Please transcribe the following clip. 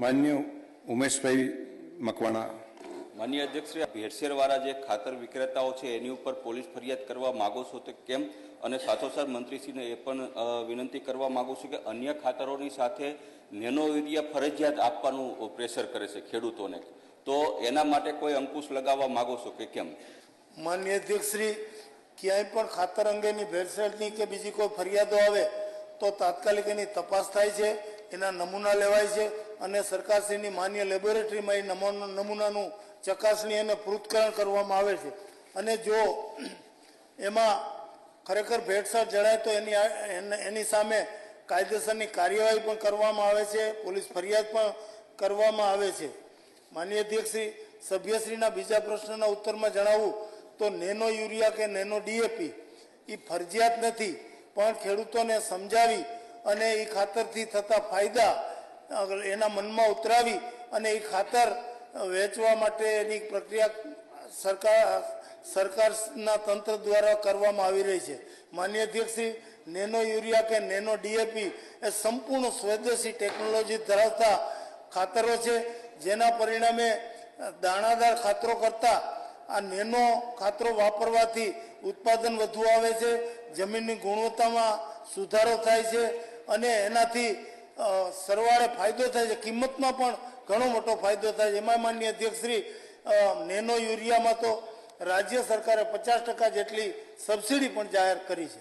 માન્ય ઉમેશભાઈ મકવાણા. માન્ય અધ્યક્ષ આ ભેળસેળવાળા જે ખાતર વિક્રેતાઓ છે એની ઉપર પોલીસ ફરિયાદ કરવા માગો છો તો કેમ? અને સાથોસાથ મંત્રીશ્રીને એ પણ વિનંતી કરવા માગું છું કે અન્ય ખાતરોની સાથે નેનો યુરિયા ફરજિયાત આપવાનું પ્રેશર કરે છે ખેડૂતોને. તો એના માટે કોઈ અંકુશ લગાવવા માગો છો કે કેમ? માન્ય અધ્યક્ષશ્રી ક્યાંય પણ ખાતર અંગેની ભેળસેળની કે બીજી કોઈ ફરિયાદો આવે તો તાત્કાલિક એની તપાસ થાય છે એના નમૂના લેવાય છે અને સરકારશ્રીની માન્ય લેબોરેટરીમાં એ નમૂનાનું ચકાસણી અને પૃથ્થકરણ કરવામાં આવે છે. અને જો એમાં ખરેખર ભેળસેળ જણાય તો એની એની સામે કાયદેસરની કાર્યવાહી પણ કરવામાં આવે છે, પોલીસ ફરિયાદ પણ કરવામાં આવે છે. માનનીય અધ્યક્ષશ્રી, સભ્યશ્રીના બીજા પ્રશ્નના ઉત્તરમાં જણાવું તો નેનો યુરિયા કે નેનો ડીએપી એ ફરજિયાત નથી, પણ ખેડૂતોને સમજાવી અને એ ખાતરથી થતા ફાયદા એના મનમાં ઉતરાવી અને એ ખાતર વેચવા માટેની પ્રક્રિયા સરકાર, સરકારના તંત્ર દ્વારા કરવામાં આવી રહી છે. માન્ય અધ્યક્ષશ્રી નેનો યુરિયા કે નેનો ડીએપી એ સંપૂર્ણ સ્વદેશી ટેકનોલોજી ધરાવતા ખાતરો છે, જેના પરિણામે દાણાદાર ખાતરો કરતા આ નેનો ખાતરો વાપરવાથી ઉત્પાદન વધુ આવે છે, જમીનની ગુણવત્તામાં સુધારો થાય છે અને એનાથી સરવાળે ફાયદો થાય છે. કિંમતમાં પણ ઘણો મોટો ફાયદો થાય છે. એમાં માન્ય અધ્યક્ષશ્રી નેનો યુરિયામાં તો રાજ્ય સરકારે પચાસ ટકા જેટલી સબસિડી પણ જાહેર કરી છે.